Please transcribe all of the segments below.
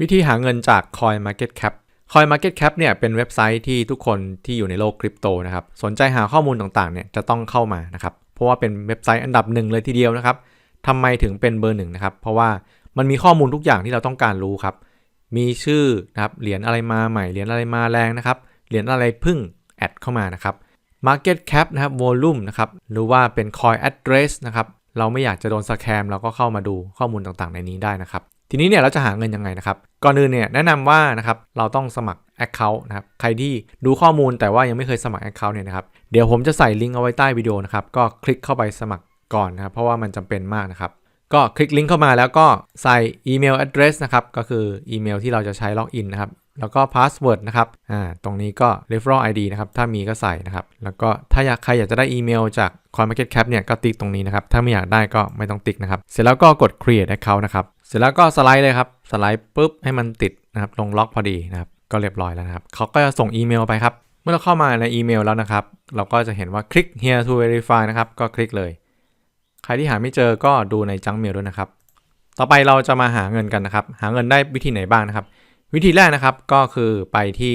วิธีหาเงินจาก Coin Market Cap Coin Market Cap เนี่ยเป็นเว็บไซต์ที่ทุกคนที่อยู่ในโลกคริปโตนะครับสนใจหาข้อมูลต่างๆเนี่ยจะต้องเข้ามานะครับเพราะว่าเป็นเว็บไซต์อันดับหนึ่งเลยทีเดียวนะครับทำไมถึงเป็นเบอร์หนึ่งนะครับเพราะว่ามันมีข้อมูลทุกอย่างที่เราต้องการรู้ครับมีชื่อนะครับเหรียญอะไรมาใหม่เหรียญอะไรมาแรงนะครับเหรียญอะไรพึ่งแอดเข้ามานะครับ Market Cap นะครับ Volume นะครับหรือว่าเป็น Coin Address นะครับเราไม่อยากจะโดนสแคมเราก็เข้ามาดูข้อมูลต่างๆ ในนี้ได้นะครับ ทีนี้เนี่ยเราจะหาเงินยังไงนะครับ ก่อนอื่นเนี่ยแนะนำว่านะครับเราต้องสมัคร Account นะครับใครที่ดูข้อมูลแต่ว่ายังไม่เคยสมัคร Account เนี่ยนะครับเดี๋ยวผมจะใส่ลิงก์เอาไว้ใต้วิดีโอนะครับก็คลิกเข้าไปสมัครก่อนนะครับเพราะว่ามันจำเป็นมากนะครับก็คลิกลิงก์เข้ามาแล้วก็ใส่อีเมล address นะครับก็คืออีเมลที่เราจะใช้ล็อกอินนะครับ แล้วก็พาสเวิร์ดนะครับ อ่า ตรงนี้ก็ referral ID นะครับ ถ้ามีก็ใส่นะครับ แล้วก็ถ้าอยากใครอยากจะได้อีเมลจาก CoinMarketCap เนี่ย ก็ติ๊กตรงนี้นะครับ ถ้าไม่อยากได้ก็ไม่ต้องติ๊กนะครับ เสร็จแล้วก็กด create account นะครับ เสร็จแล้วก็สไลด์เลยครับ สไลด์ปุ๊บให้มันติดนะครับ ลงล็อกพอดีนะครับ ก็เรียบร้อยแล้วนะครับ เขาก็จะส่งอีเมลไปครับ เมื่อเราเข้ามาในอีเมลแล้วนะครับ เราก็จะเห็นว่าคลิก here to verify นะครับ ก็คลิกเลย ใครที่หาไม่เจอก็ดูในจังเมลด้วยนะครับ ต่อไปเราจะมาหาเงินกันนะครับ หาเงินได้วิธีไหนบ้างนะครับ วิธีแรกนะครับก็คือไปที่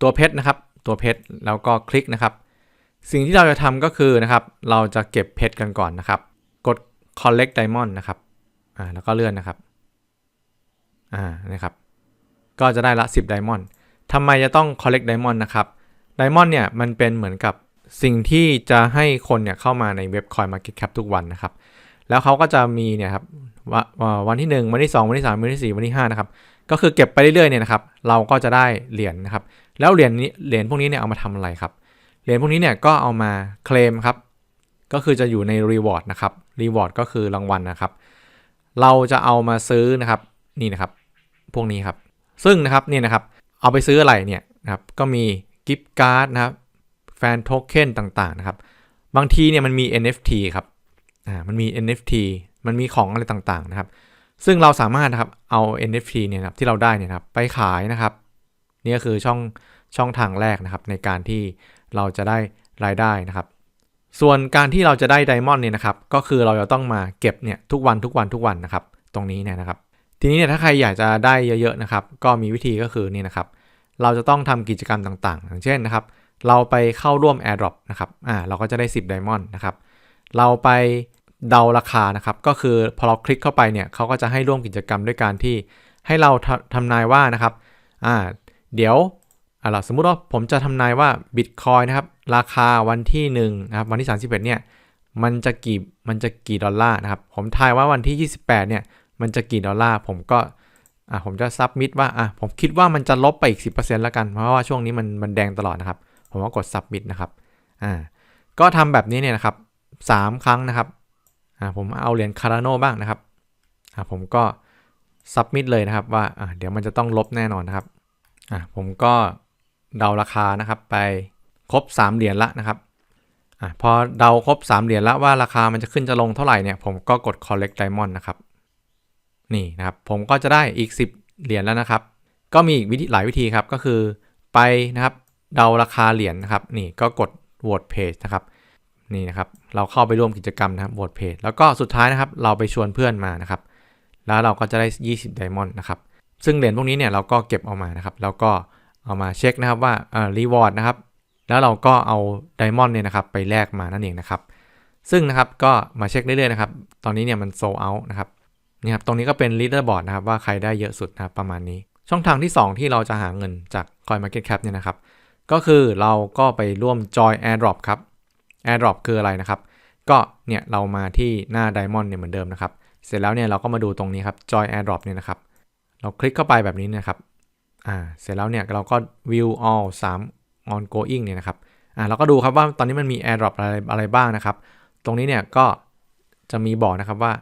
ตัวเพชรนะครับ ตัวเพชรแล้วก็คลิกนะครับ สิ่งที่เราจะทำก็คือนะครับ เราจะเก็บเพชรกันก่อนนะครับ กด collect diamond นะครับอ่าแล้วก็เลื่อนนะครับอ่านะครับก็จะได้ละ 10 diamond ทำไมจะต้อง collect diamond นะครับ diamond เนี่ยมันเป็นเหมือนกับสิ่งที่จะให้คนเนี่ยเข้ามาในเว็บ coin market cap ทุกวันนะครับ แล้วเขาก็จะมีเนี่ยครับววันที่ 1 วันที่ 2 วันที่ 3 วันที่ 4 วันที่5นะครับก็คือเก็บไปเรื่อยๆเนี่ยนะครับเราก็จะได้เหรียญนะครับ แล้วเหรียญนี้เหรียญพวกนี้เนี่ยเอามาทำอะไรครับเหรียญพวกนี้เนี่ยก็เอามาเคลมครับก็คือจะอยู่ใน reward นะครับ reward ก็คือรางวัลนะครับ เราจะเอามาซื้อนะครับนี่นะครับ พวกนี้ครับ ซึ่งนะครับนี่นะครับ เอาไปซื้ออะไรเนี่ยนะครับก็มีกิฟต์การ์ดนะครับแฟนโทเค็นต่างๆนะครับ บางทีเนี่ยมันมี NFT ครับ อ่ามันมี NFT มันมีของอะไรต่างๆนะครับ ซึ่งเราสามารถนะครับเอา NFT เนี่ยนะครับที่เราได้เนี่ยนะครับไปขายนะครับนี่ก็คือช่องช่องทางแรกนะครับ ในการที่เราจะได้รายได้นะครับ ส่วนการที่เราจะได้ไดมอนด์เนี่ยนะครับ ก็คือเราจะต้องมาเก็บเนี่ยทุกวันทุกวันทุกวันนะครับ ตรงนี้เนี่ยนะครับ ทีนี้เนี่ยถ้าใครอยากจะได้เยอะๆนะครับ ก็มีวิธีก็คือนี่นะครับ เราจะต้องทำกิจกรรมต่างๆ อย่างเช่นนะครับ เราไปเข้าร่วม AirDrop นะครับ อ่า เราก็จะได้ 10 Diamond นะครับ เราไป เดาราคานะครับ ก็คือพอเราคลิกเข้าไปเนี่ยเขาก็จะให้ร่วมกิจกรรมด้วยการที่ให้เราทำนายว่านะครับอ่าเดี๋ยวอ่าสมมุติว่าผมจะทำนายว่า Bitcoin นะครับ ราคาวันที่1นะครับวันที่ 31เนี่ยมันจะกี่มันจะกี่ดอลลาร์นะครับ ผมทายว่าวันที่ 28เนี่ยมันจะกี่ดอลลาร์ผมก็อ่าผมจะซับมิดว่าอะผมคิดว่ามันจะลบไปอีก 10%แล้วกัน เพราะว่าช่วงนี้มันมันแดงตลอดนะครับ ผมก็กดซับมิดนะครับอ่าก็ทำแบบนี้เนี่ยนะครับ 3 ครั้งนะครับ ผมเอาเหรียญคาราโนบ้างนะครับผมก็ซับมิดเลยนะครับว่าเดี๋ยวมันจะต้องลบแน่นอนนะครับผมก็เดาราคานะครับไปครบ 3 เหรียญละนะครับอพอเดาครบ 3 เหรียญละว่าราคามันจะขึ้นจะลงเท่าไหร่เนี่ยผมก็กด collect diamond นะครับนี่นะครับผมก็จะได้อีก 10 เหรียญแล้วนะครับ ก็มีอีกวิธีหลายวิธีครับก็คือไปนะครับเดาราคาเหรียญนะครับนี่ก็กด vote page นะครับ นี่นะครับ เราเข้าไปร่วมกิจกรรมนะครับ vote page แล้วก็สุดท้ายนะครับ เราไปชวนเพื่อนมานะครับ แล้วเราก็จะได้ 20 diamond นะครับ ซึ่งเหรียญพวกนี้เนี่ยเราก็เก็บเอามานะครับ แล้วก็เอามาเช็คนะครับว่าอ่า reward นะครับ แล้วเราก็เอา diamond เนี่ยนะครับไปแลกมานั่นเองนะครับ ซึ่งนะครับก็มาเช็คเรื่อยๆนะครับ ตอนนี้เนี่ยมัน sold out นะครับ นี่ครับตรงนี้ก็เป็น leaderboard นะครับว่าใครได้เยอะสุดนะครับประมาณนี้ ช่องทางที่ 2 ที่เราจะหาเงินจาก Coin Market Cap เนี่ยนะครับ ก็คือเราก็ไปร่วม Join Airdrop ครับ Airdrop คืออะไรนะครับ ก็เนี่ยเรามาที่หน้า Diamond เนี่ยเหมือนเดิมนะครับ เสร็จแล้วเนี่ยเราก็มาดูตรงนี้ครับ Join Airdrop เนี่ยนะครับ เราคลิกเข้าไปแบบนี้นะครับ อ่า เสร็จแล้วเนี่ยเราก็ view all 3 ongoing เนี่ยนะครับ อ่าเราก็ดูครับว่าตอนนี้มันมี Airdrop อะไรอะไรบ้างนะครับ ตรงนี้เนี่ยก็จะมีบอกนะครับว่า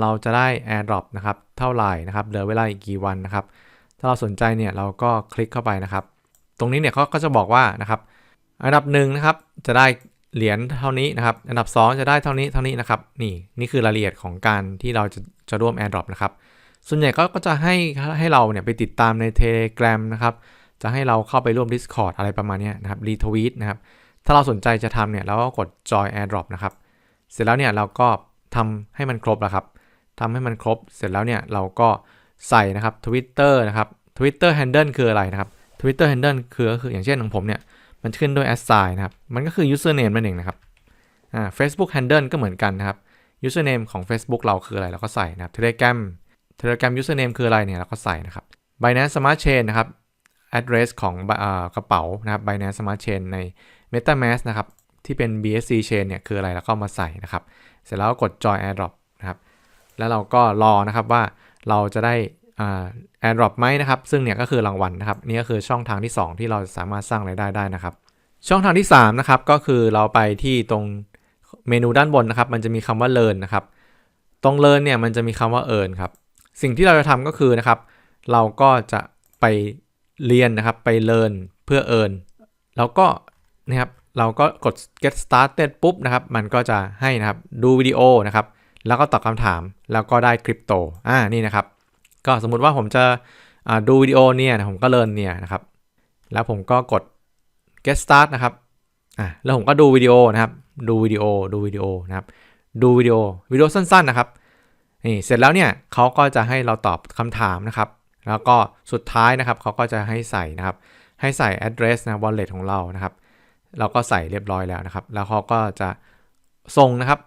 เราจะได้ AirDrop นะครับ เท่าไหร่นะครับ เหลือเวลาอีกกี่วันนะครับ ถ้าเราสนใจเนี่ยเราก็คลิกเข้าไปนะครับ ตรงนี้เนี่ยเขาก็จะบอกว่านะครับ อันดับหนึ่งนะครับ จะได้ เหรียญเท่านี้นะครับ อันดับ 2 จะได้เท่านี้เท่านี้นะครับ นี่นี่คือรายละเอียดของการที่เราจะจะร่วม AirDrop นะครับ ส่วนใหญ่ก็จะให้ให้เราเนี่ยไปติดตามใน Telegram นะครับ จะให้เราเข้าไปร่วม Discord อะไรประมาณนี้นะครับรีทวีตนะครับ ถ้าเราสนใจจะทำเนี่ยเราก็กด Join AirDrop นะครับ เสร็จแล้วเนี่ยเราก็ทำให้มันครบแล้วครับทำให้มันครบ เสร็จแล้วเนี่ยเราก็ใส่นะครับ Twitter นะครับ Twitter Handle คืออะไรนะครับ Twitter Handle คือก็คืออย่างเช่นของผมเนี่ย มันขึ้นด้วย s sign นะครับ มันก็คือ username นั่นเองนะครับอ่า Facebook Handle ก็เหมือนกันนะครับ username ของ Facebook เราคืออะไรเราก็ใส่นะครับ Telegram Telegram username คืออะไรเนี่ยเราก็ใส่นะครับ Binance Smart Chain นะครับ address ของอกระเป๋านะครับ Binance Smart Chain ใน MetaMask นะครับ ที่เป็น BSC Chain เนี่ยคืออะไรแล้วก็มาใส่นะครับ เสร็จแล้วก็กด Join AirDrop นะครับ แล้วเราก็รอนะครับว่าเราจะได้ แอ่า AirDrop ไหมนะครับ ซึ่งเนี่ยก็คือรางวัลนะครับ นี่ก็คือช่องทางที่ 2 ที่เราสามารถสร้างรายได้ได้นะครับ ช่องทางที่3นะครับก็คือเราไปที่ตรงเมนูด้านบนนะครับ มันจะมีคำว่า learn นะครับ ตรง learn เนี่ยมันจะมีคำว่า earn ครับ สิ่งที่เราจะทำก็คือนะครับ เราก็จะไปเรียนนะครับ ไป learn เพื่อ earn แล้วก็นะครับเราก็กด get started ปุ๊บนะครับ มันก็จะให้นะครับดูวิดีโอนะครับ แล้วก็ตอบคำถาม แล้วก็ได้คริปโต อ่า นี่นะครับ ก็สมมุติว่าผมจะดูวิดีโอเนี่ยผมก็เรียนเนี่ยนะครับ แล้วผมก็กด get start นะครับอ่าแล้วผมก็ดูวิดีโอนะครับ ดูวิดีโอ ดูวิดีโอนะครับ ดูวิดีโอ วิดีโอสั้นๆนะครับ นี่ เสร็จแล้วเนี่ยเขาก็จะให้เราตอบคำถามนะครับ แล้วก็สุดท้ายนะครับเขาก็จะให้ใส่นะครับ ให้ใส่ address นะ wallet ของเรานะครับ เราก็ใส่เรียบร้อยแล้วนะครับ แล้วเขาก็จะส่งนะครับ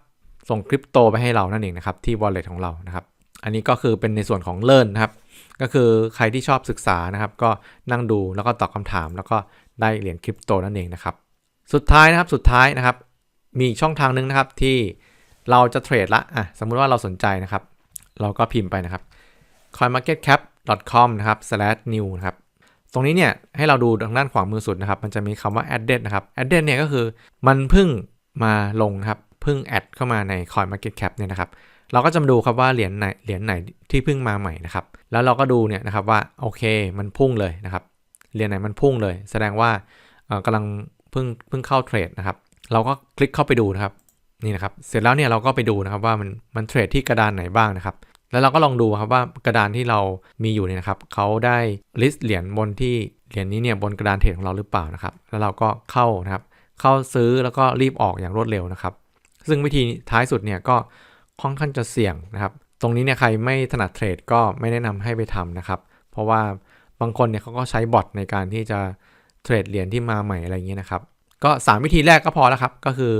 ส่งคริปโตไปให้เรานั่นเองนะครับ ที่ wallet ของเรานะครับ อันนี้ก็คือเป็นในส่วนของ learn นะครับ ก็คือใครที่ชอบศึกษานะครับ ก็นั่งดูแล้วก็ตอบคำถาม แล้วก็ได้เหรียญคริปโตนั่นเองนะครับ สุดท้ายนะครับสุดท้ายนะครับ มีช่องทางหนึงนะครับที่เราจะเทรดละอะสมมุติว่าเราสนใจนะครับ เราก็พิมพ์ไปนะครับ coinmarketcap.com นะครับ new นะครับตรงนี้เนี่ยให้เราดูทางด้านขวามือสุดนะครับ มันจะมีคำว่า added นะครับ added เนี่ยก็คือมันเพิ่งมาลงนะครับ เพิ่งแอดเข้ามาใน coinmarketcap เนี่ยนะครับ เราก็จะมาดูครับว่าเหรียญไหนเหรียญไหนที่เพิ่งมาใหม่นะครับ แล้วเราก็ดูเนี่ยนะครับว่าโอเคมันพุ่งเลยนะครับเหรียญไหนมันพุ่งเลย แสดงว่าเอ่อกำลังเพิ่งเพิ่งเข้าเทรดนะครับ เราก็คลิกเข้าไปดูนะครับนี่นะครับ เสร็จแล้วเนี่ยเราก็ไปดูนะครับว่ามันมันเทรดที่กระดานไหนบ้างนะครับแล้วเราก็ลองดูครับว่ากระดานที่เรามีอยู่เนี่ยนะครับเขาได้ list เหรียญบนที่เหรียญนี้เนี่ยบนกระดานเทรดของเราหรือเปล่านะครับ แล้วเราก็เข้านะครับ เข้าซื้อแล้วก็รีบออกอย่างรวดเร็วนะครับ ซึ่งวิธีท้ายสุดเนี่ยก็ ค่อนข้างจะเสี่ยงนะครับ ตรงนี้เนี่ยใครไม่ถนัดเทรดก็ไม่แนะนำให้ไปทำนะครับ เพราะว่าบางคนเนี่ยเขาก็ใช้บอทในการที่จะเทรดเหรียญที่มาใหม่อะไรอย่างเงี้ยนะครับ ก็ 3 วิธีแรกก็พอแล้วครับ ก็คือ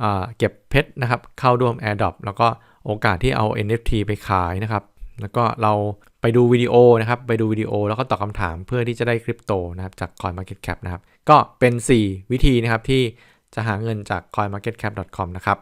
เอเก็บเพชรนะครับ เข้าร่วม AirDrop แล้วก็โอกาสที่เอา NFT ไปขายนะครับ แล้วก็เราไปดูวิดีโอนะครับ ไปดูวิดีโอแล้วก็ตอบคำถามเพื่อที่จะได้คริปโตนะครับจาก CoinMarketCap นะครับ ก็เป็น 4 วิธีนะครับที่จะหาเงินจาก CoinMarketCap.com นะครับ